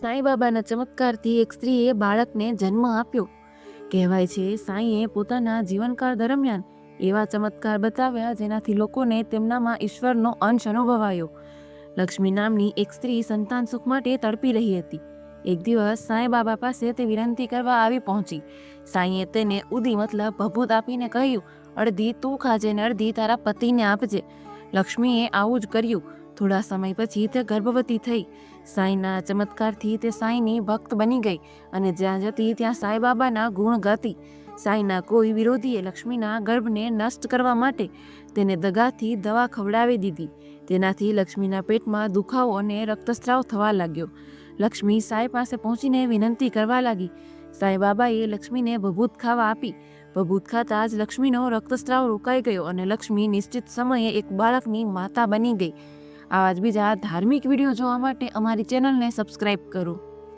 સાંઈબાબાના ચમત્કારથી એક સ્ત્રીએ બાળકને જન્મ આપ્યો. કહેવાય છે, સાંઈએ પોતાના જીવનકાળ દરમિયાન એવા ચમત્કાર બતાવ્યા જેનાથી લોકોને તેમનામાં ઈશ્વરનો અંશ અનુભવાયો. લક્ષ્મી નામની એક સ્ત્રી સંતાન સુખ માટે તડપી રહી હતી. એક દિવસ સાંઈ બાબા પાસે તે વિનંતી કરવા આવી પહોંચી. સાંઈએ તેને ઉદી મતલબ ભભૂત આપીને કહ્યું, અડધી તું ખાજે ને અડધી તારા પતિને આપજે. લક્ષ્મીએ આવું જ કર્યું. થોડા સમય પછી તે ગર્ભવતી થઈ. સાંઈના ચમત્કારથી તે સાંઈની ભક્ત બની ગઈ અને જ્યાં જતી ત્યાં સાંઈબાબાના ગુણ ગાતી. સાંઈના કોઈ વિરોધીએ લક્ષ્મીના ગર્ભને નષ્ટ કરવા માટે તેને દગાથી દવા ખવડાવી દીધી. તેનાથી લક્ષ્મીના પેટમાં દુખાવો અને રક્તસ્રાવ થવા લાગ્યો. લક્ષ્મી સાંઈ પાસે પહોંચીને વિનંતી કરવા લાગી. સાંઈબાબાએ લક્ષ્મીને ભભૂત ખાવા આપી. ભભૂત ખાતા જ લક્ષ્મીનો રક્તસ્રાવ રોકાઈ ગયો અને લક્ષ્મી નિશ્ચિત સમયે એક બાળકની માતા બની ગઈ. આવા જ બીજા ધાર્મિક વીડિયો જોવા માટે અમારી ચેનલને સબસ્ક્રાઈબ કરો.